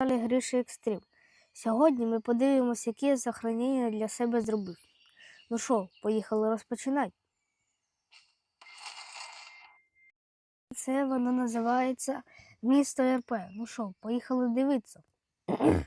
Гриша Екстрім. Сьогодні ми подивимося, які я захоронення для себе зробив. Ну що, поїхали розпочинати. Це воно називається місто РП. Ну що, поїхали дивитися.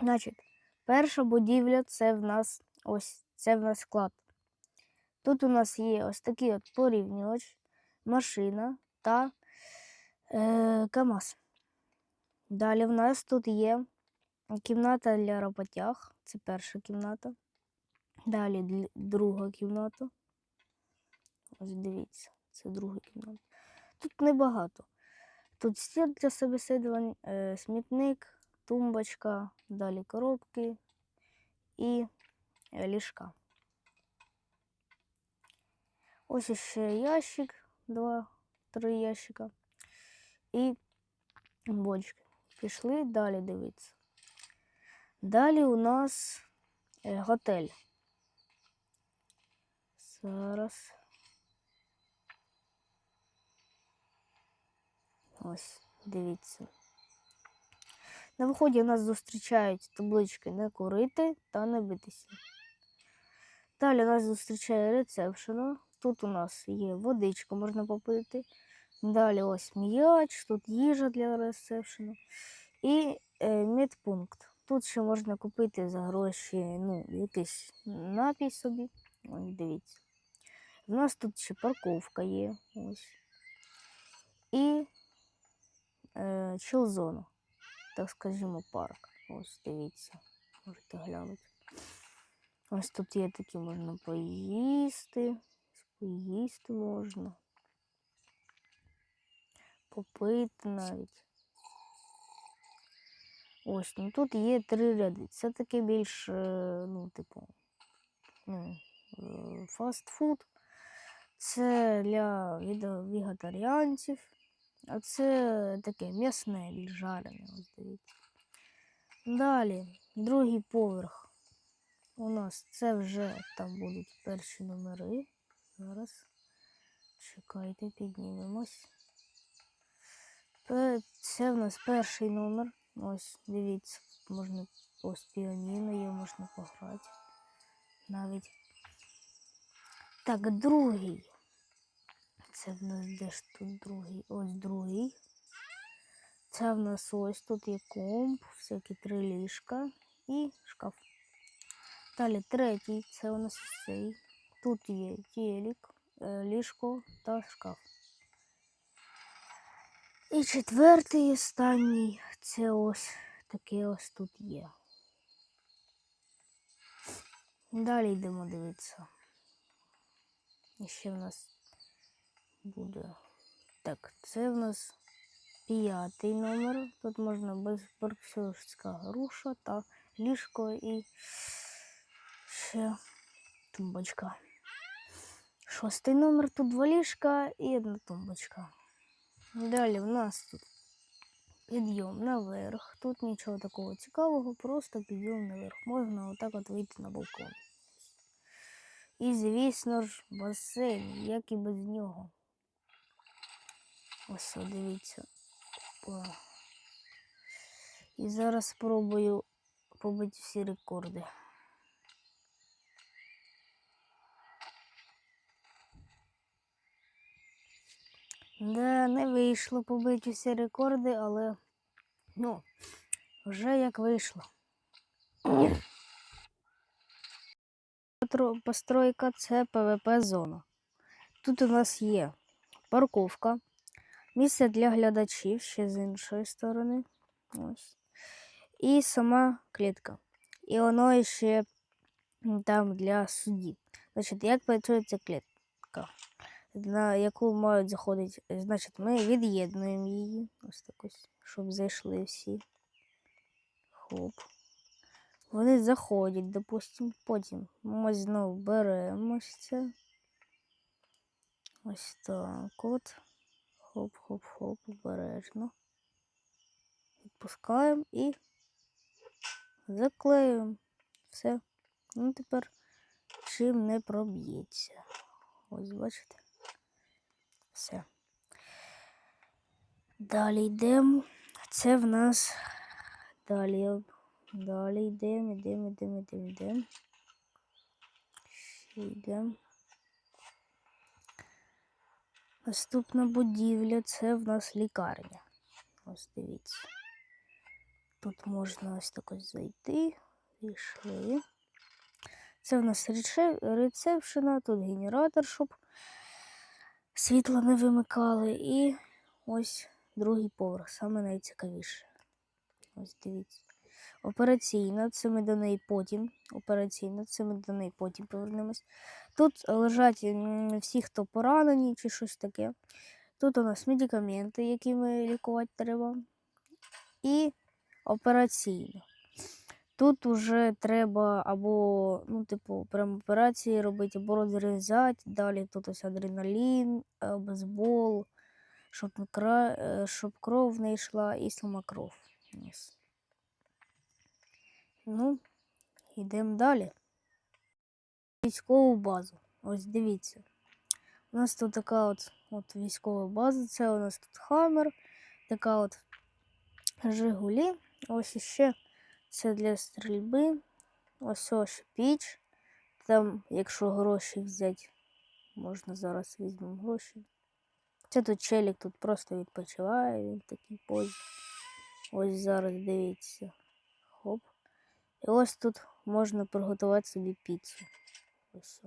Значить, перша будівля це в нас ось це в нас склад. Тут у нас є ось такий от порівнювач, машина та е, КАМАЗ. Далі в нас тут є кімната для роботяг. Це перша кімната. Далі друга кімната. Ось дивіться, це друга кімната. Тут небагато. Тут стіл для собеседувань, е, смітник, тумбочка, далі коробки і е, ліжка. Ось ще ящик, два, три ящика. І бочки. Пішли далі дивитися. Далі у нас е, готель. Зараз. Ось, дивіться. На виході нас зустрічають таблички не курити та не битися. Далі нас зустрічає рецепшена. Тут у нас є водичка, можна попити. Далі ось м'яч, тут їжа для ресепшену. І е, медпункт. Тут ще можна купити за гроші ну, якийсь напій собі. Ось дивіться. У нас тут ще парковка є. Ось. І е, чилзона, так скажімо, парк. Ось дивіться, можете глянути. Ось тут є такі, можна поїсти. Поїсти можна. Попити навіть. Ось, ну тут є три ряди. Це таке більш, е, ну, типу, ну, е, фастфуд. Це для вегетаріанців. А це таке м'ясне, більш жарене, ось дивіться. Далі, другий поверх. У нас це вже там будуть перші номери. Зараз. Чекайте, піднімемось. Пе- Це в нас перший номер. Ось, дивіться, можна ось піаніно є, можна пограти. Навіть. Так, другий. Це в нас де ж тут другий? Ось другий. Це в нас ось тут є комп, всякі три ліжка і шкаф. Далі третій, це у нас цей. Тут є телек, е, ліжко та шкаф. І четвертий, останній, це ось таке ось тут є. Далі йдемо дивитися. І ще в нас буде. Так, це в нас п'ятий номер. Тут можна безборксовська груша та ліжко і ще тумбочка. Шостий номер, тут два ліжка і одна тумбочка. Далі в нас тут підйом наверх. Тут нічого такого цікавого, просто підйом наверх. Можна отак от вийти на балкон. І, звісно ж, басейн, як і без нього. Ось, дивіться. І зараз спробую побити всі рекорди. Да, не вийшло побити всі рекорди, але ну, вже як вийшло. Постройка це ПВП зона. Тут у нас є парковка, місце для глядачів ще з іншої сторони. Ось. І сама клітка. І воно ще там для судді. Значить, як працює ця клітка, на яку мають заходити. Значить, ми від'єднуємо її. Ось так ось, щоб зайшли всі. Хоп. Вони заходять, допустимо, потім ми знову беремо ось це. Ось так от. Хоп-хоп-хоп, обережно. Відпускаємо і заклеюємо. Все. Ну тепер чим не проб'ється. Ось бачите. Все. Далі йдемо. Це в нас далі. Далі йдемо, йдемо, йдемо, йдемо, йдемо. Ще йдемо. Наступна будівля це в нас лікарня. Ось дивіться. Тут можна ось так ось зайти. Пішли. Це в нас рецепшена, тут генератор, щоб світло не вимикали. І ось другий поверх, саме найцікавіше. Ось дивіться. Операційна, це ми до неї потім. Операційна, це ми до неї потім повернемось. Тут лежать всі, хто поранені чи щось таке. Тут у нас медикаменти, якими лікувати треба. І операційна. Тут уже треба або, ну, типу, прям операції робити, або розрізати. Далі тут ось адреналін, е, бейсбол, щоб, кра... е, щоб кров не йшла і сама кров. Ось. Ну, йдемо далі. Військову базу. Ось дивіться. У нас тут така от, от військова база. Це у нас тут Хаммер, така от Жигулі. Ось іще це для стрільби. Ось ось піч. Там, якщо гроші взяти, можна зараз візьмемо гроші. Це тут челік тут просто відпочиває, він в такій позі. Ось зараз дивіться. Хоп. І ось тут можна приготувати собі піцу. Ось.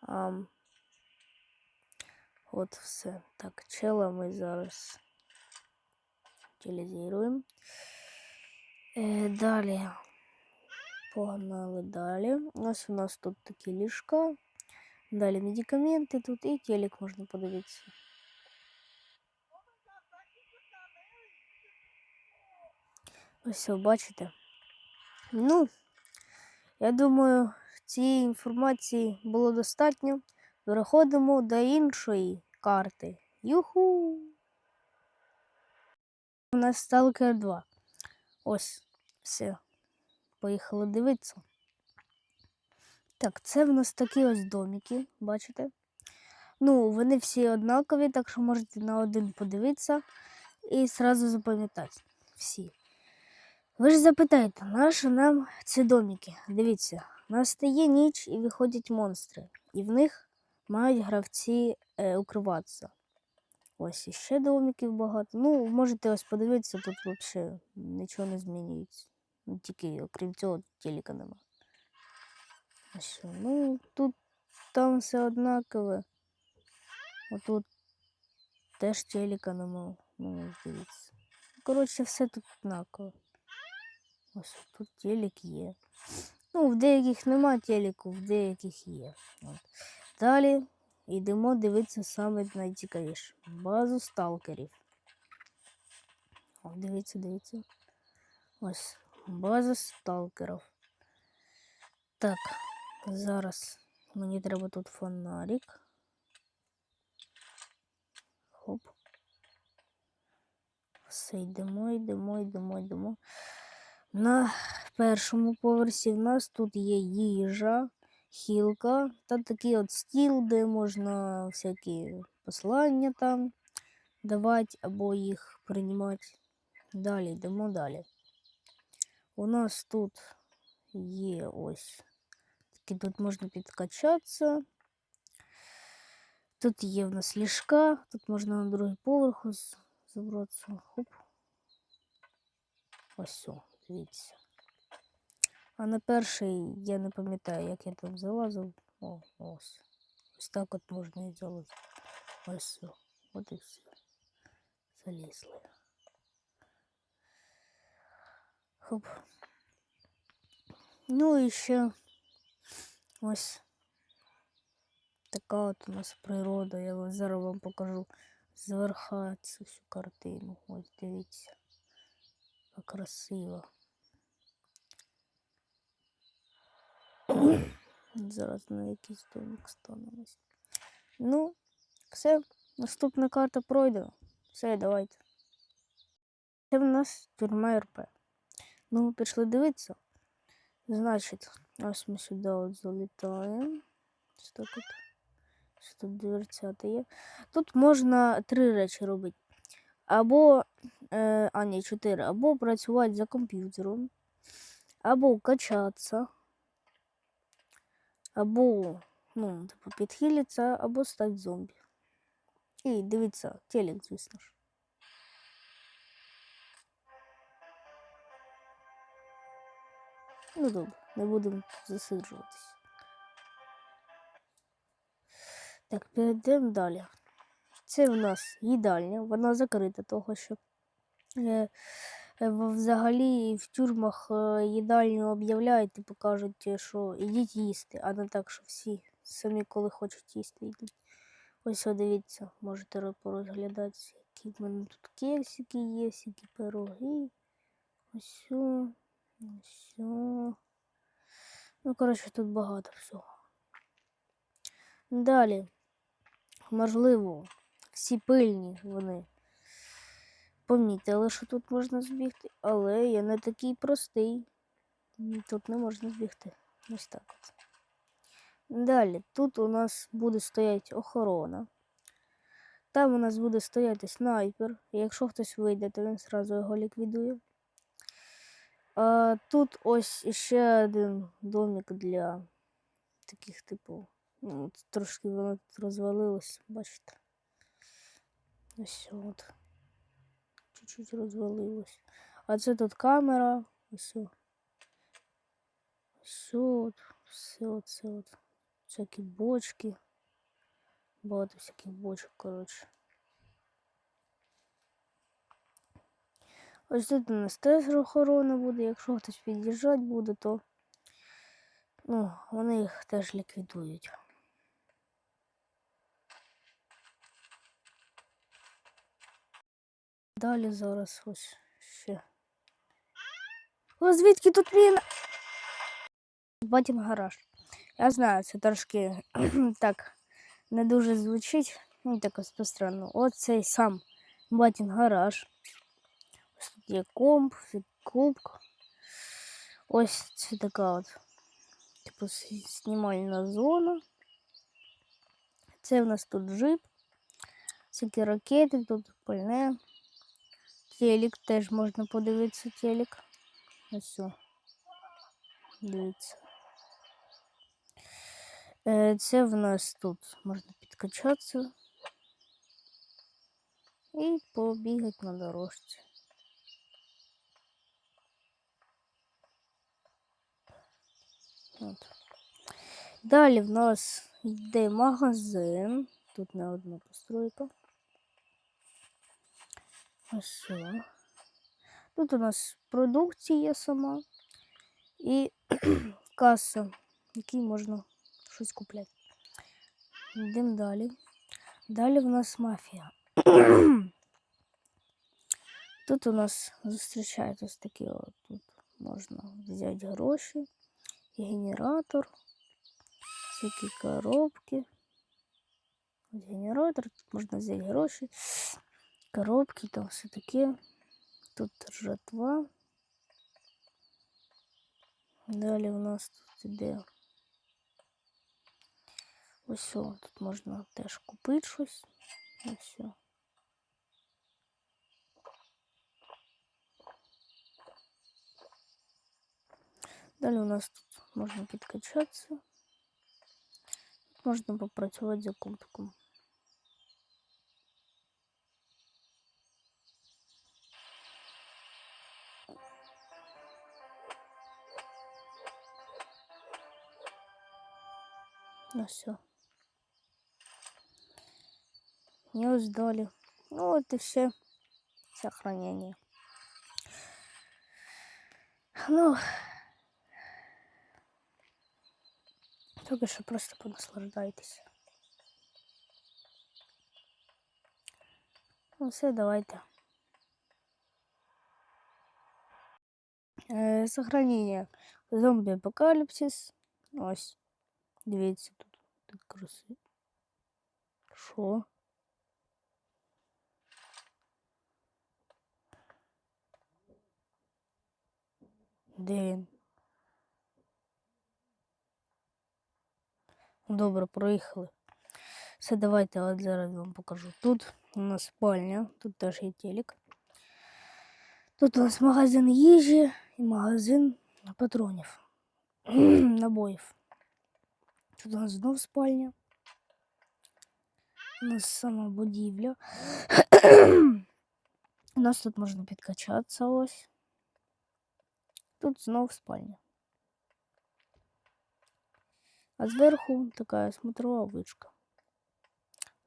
Ам. От все. Так, чела ми зараз утилізуємо. Е, далі. Погнали далі. Ось у нас тут такі ліжка. Далі медикаменти тут і телек можна подивитися. Ось бачите. Ну, я думаю, цієї інформації було достатньо. Переходимо до іншої карти. Юху! У нас Stalker 2. Ось, все. Поїхали дивитися. Так, це в нас такі ось домики, бачите? Ну, вони всі однакові, так що можете на один подивитися і зразу запам'ятати всі. Ви ж запитаєте, нащо нам ці домики? Дивіться, настає ніч і виходять монстри, і в них мають гравці е, укриватися. Ось іще домиків багато. Ну, можете ось подивитися, тут взагалі нічого не змінюється. Ну, тільки окрім цього телека нема. Що? Ну, тут там все однакове. Отут теж телека нема. Ну, ось дивіться. Коротше, все тут однаково. Ось тут телек є. Ну, в деяких нема телеку, в деяких є. От. Далі йдемо дивитися саме найцікавіше. Базу сталкерів. О, дивіться, дивіться. Ось база сталкерів. Так, зараз мені треба тут фонарик. Хоп. Все, йдемо, йдемо, йдемо, йдемо. На першому поверсі в нас тут є їжа, хілка та такий от стіл, де можна всякі послання там давати або їх приймати. Далі йдемо далі. У нас тут є ось такі тут можна підкачатися. Тут є в нас ліжка, тут можна на другий поверх ось забратися. Хоп. Ось все, дивіться. А на перший я не пам'ятаю, як я там залазив. О, ось. Ось так от можна і залазити. Ось все. От і все. Залізли. Хоп. Ну і ще ось така от у нас природа. Я зараз вам покажу зверха цю всю картину. Ось дивіться. Як красиво. Зараз на якийсь домик становимось. Ну, все, наступна карта пройдена. Все, давайте. Це в нас тюрма РП. Ну, пішли дивитися. Значить, ось ми сюди от залітаємо. Так от. Ось тут дверцята є. Тут можна три речі робити. або, е, а ні, 4, або працювати за комп'ютером, або качатися, або, ну, типу, підхилитися, або стати зомбі. І дивіться, телек, звісно ж. Ну добре, не будемо засиджуватись. Так, перейдемо далі. Це в нас їдальня, вона закрита, того що е, взагалі в тюрмах е, їдальню об'являють, типу кажуть, е, що ідіть їсти, а не так, що всі самі, коли хочуть їсти, йдуть. Ось о, дивіться, можете порозглядати, які в мене тут кексики є, які пироги. Ось. Ось. Ну, коротше, тут багато всього. Далі. Можливо, всі пильні вони помітили, що тут можна збігти, але я не такий простий. Тут не можна збігти. Ось так от. Далі, тут у нас буде стояти охорона. Там у нас буде стояти снайпер. Якщо хтось вийде, то він зразу його ліквідує. А тут ось ще один домик для таких, типу, ну, трошки воно тут розвалилось, бачите. Ось от. Чуть-чуть розвалилось. А це тут камера. О. Ось от. Все оце от. Всякі бочки. Багато всяких бочок, коротше. Ось тут у нас теж охорона буде. Якщо хтось під'їжджати буде, то ну, вони їх теж ліквідують. Далі зараз ось ще. О, звідки тут він? Батін гараж. Я знаю, це трошки так не дуже звучить. Ну, так ось постранно. От цей сам батін гараж. Ось тут є комп, це кубк. Ось це така от, типу, знімальна зона. Це в нас тут джип. Всякі ракети, тут пальне. Телек теж можна подивитися телек. Ось. Дивіться. Е, Це в нас тут можна підкачатися і побігати на дорожці. От. Далі в нас йде магазин. Тут не одна постройка. Ось. о. Тут у нас продукція сама і каса, в якій можна щось купляти. Йдемо далі. Далі в нас мафія. Тут у нас зустрічають ось такі от тут можна взяти гроші, генератор, всякі коробки. Ось генератор, тут можна взяти гроші, коробки, там все таке. Тут жатва. Далі у нас тут іде. Ось о, тут можна теж купити щось. Ось. о. Далі у нас тут можна підкачатися. Тут можна попрацювати за компиком. все. І ось далі. Ну от і все. Сохранение. Ну, Поки що просто понаслаждайтеся. Ну все, давайте. Е, сохранення. Зомбі апокаліпсис. Ось. Дивіться тут. Так красиво. Що? Де він? Добре, проїхали. Все, давайте от зараз вам покажу. Тут у нас спальня, тут теж є телек. Тут у нас магазин їжі і магазин патронів, набоїв. Тут у нас знов спальня. У нас сама будівля. У нас тут можна підкачатися ось. Тут знов спальня. А зверху така смотрова вишка.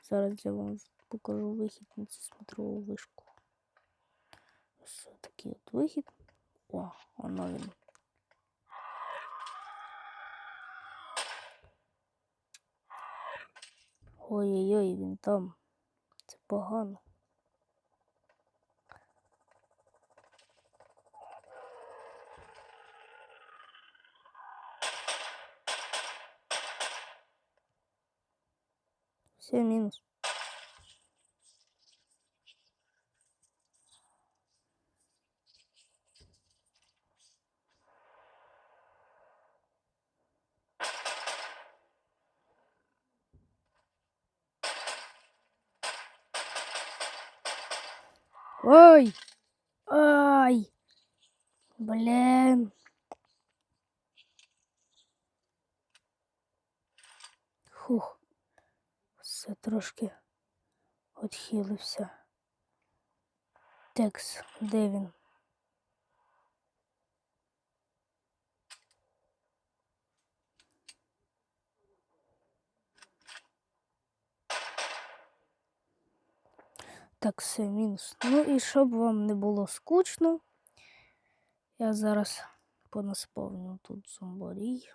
Зараз я вам покажу вихід на цю смотрову вишку. Ось такий от вихід. О, воно він. Ой-ой-ой, він там. Це погано. Все мінус. Ой! Ай! Блін. Фух, Все трошки відхилився. Текс, де він? Так, все, мінус. Ну і щоб вам не було скучно, я зараз понасповню тут зомбарій.